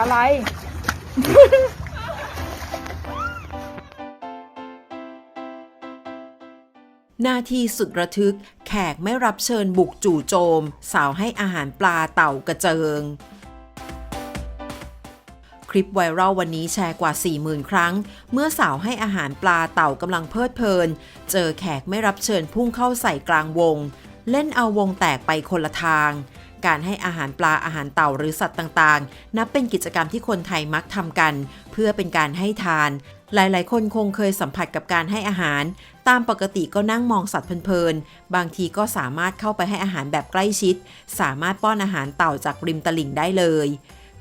อะไร นาทีสุดระทึก แขกไม่รับเชิญบุกจู่โจม สาวให้อาหารปลาเต่ากระเจิง คลิปไวรัลวันนี้แชร์กว่า 40,000 ครั้ง เมื่อสาวให้อาหารปลาเต่ากำลังเพลิดเพลิน เจอแขกไม่รับเชิญพุ่งเข้าใส่กลางวง เล่นเอาวงแตกไปคนละทาง การให้อาหารปลาอาหารเต่าหรือสัตว์ต่างๆ นับเป็นกิจกรรมที่คนไทยมักทำกัน เพื่อเป็นการให้ทาน หลายๆ คนคงเคยสัมผัสกับการให้อาหาร ตามปกติก็นั่งมองสัตว์เพลินๆ บางทีก็สามารถเข้าไปให้อาหารแบบใกล้ชิด สามารถป้อนอาหารเต่าจากริมตลิ่งได้เลย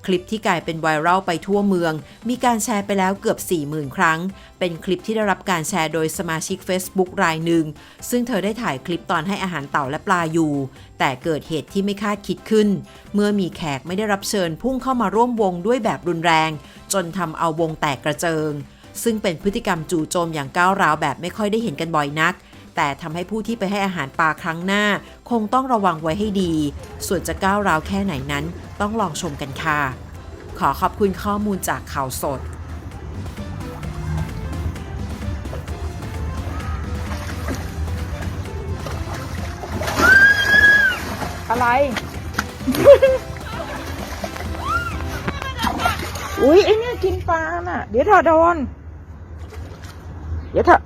คลิปที่กลายเป็นไวรัลไปทั่วเมือง มีการแชร์ไปแล้วเกือบ 40,000 ครั้ง เป็นคลิปที่ได้รับการแชร์โดยสมาชิก Facebook รายหนึ่ง ซึ่งเธอได้ถ่ายคลิปตอนให้อาหารเต่าและปลาอยู่ แต่เกิดเหตุที่ไม่คาดคิดขึ้น เมื่อมีแขกไม่ได้รับเชิญพุ่งเข้ามาร่วมวงด้วยแบบรุนแรง จนทำเอาวงแตกกระเจิง ซึ่งเป็นพฤติกรรมจู่โจมอย่างก้าวร้าวแบบไม่ค่อยได้เห็นกันบ่อยนัก แต่ทำให้ผู้ที่ไปให้อาหารปลาครั้งหน้า คงต้องระวังไว้ให้ดี ส่วนจะก้าวร้าวแค่ไหนนั้น ต้องลองชมกันค่ะ ขอขอบคุณข้อมูลจากข่าวสดอะไร อุ๊ยไอเนี่ยกินปลาน่ะ เดี๋ยวเธอโดน เดี๋ยวเธอ